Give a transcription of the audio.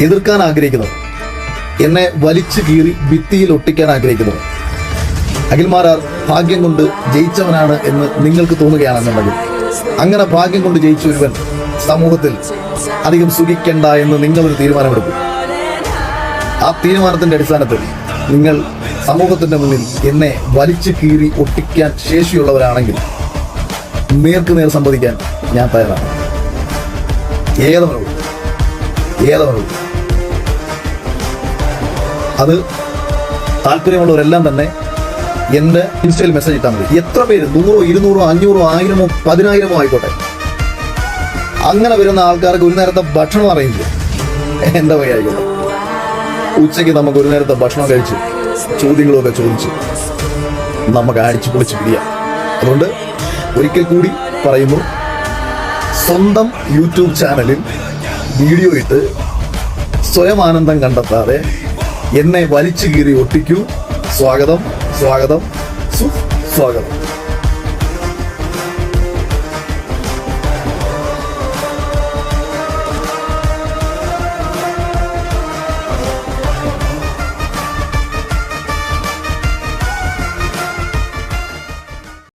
എതിർക്കാൻ ആഗ്രഹിക്കുന്നവർ എന്നെ വലിച്ചു കീറി ഭിത്തിയിൽ ഒട്ടിക്കാൻ ആഗ്രഹിക്കുന്നവർ അഖിൽമാരാർ ഭാഗ്യം കൊണ്ട് ജയിച്ചവനാണ് എന്ന് നിങ്ങൾക്ക് തോന്നുകയാണെന്നുണ്ടെങ്കിൽ അങ്ങനെ ഭാഗ്യം കൊണ്ട് ജയിച്ച ഒരുവൻ സമൂഹത്തിൽ അധികം സുഖിക്കണ്ട എന്ന് നിങ്ങളൊരു തീരുമാനമെടുക്കും. ആ തീരുമാനത്തിന്റെ അടിസ്ഥാനത്തിൽ നിങ്ങൾ സമൂഹത്തിന്റെ മുന്നിൽ എന്നെ വലിച്ചു കീറി ഒട്ടിക്കാൻ ശേഷിയുള്ളവരാണെങ്കിൽ നേർക്ക് നേർ സംവദിക്കാൻ ഞാൻ തയ്യാറാണ്. ഏതവരോട് ഏതവരോട് അത് താല്പര്യമുള്ളവരെല്ലാം തന്നെ എന്റെ ഇൻസ്റ്റയിൽ മെസ്സേജ് ഇട്ടാൽ മതി. എത്ര പേര്? നൂറോ ഇരുന്നൂറോ അഞ്ഞൂറോ ആയിരമോ പതിനായിരമോ ആയിക്കോട്ടെ. അങ്ങനെ വരുന്ന ആൾക്കാർക്ക് ഒരു നേരത്തെ ഭക്ഷണം അറിയില്ല? എന്റെ വഴി ആയിക്കോട്ടെ. ഉച്ചയ്ക്ക് നമുക്ക് ഒരു നേരത്തെ ഭക്ഷണം കഴിച്ച് ചോദ്യങ്ങളൊക്കെ ചോദിച്ച് നമുക്ക് അടിച്ചു പൊളിച്ച് പിടിയാം അതുകൊണ്ട് ഒരിക്കൽ കൂടി പറയുന്നു സ്വന്തം യൂട്യൂബ് ചാനലിൽ വീഡിയോ ഇട്ട് സ്വയം ആനന്ദം കണ്ടെത്താതെ എന്നെ വലിച്ചു കീറി ഒട്ടിക്കൂ. സ്വാഗതം സ്വാഗതം സുസ്വാഗതം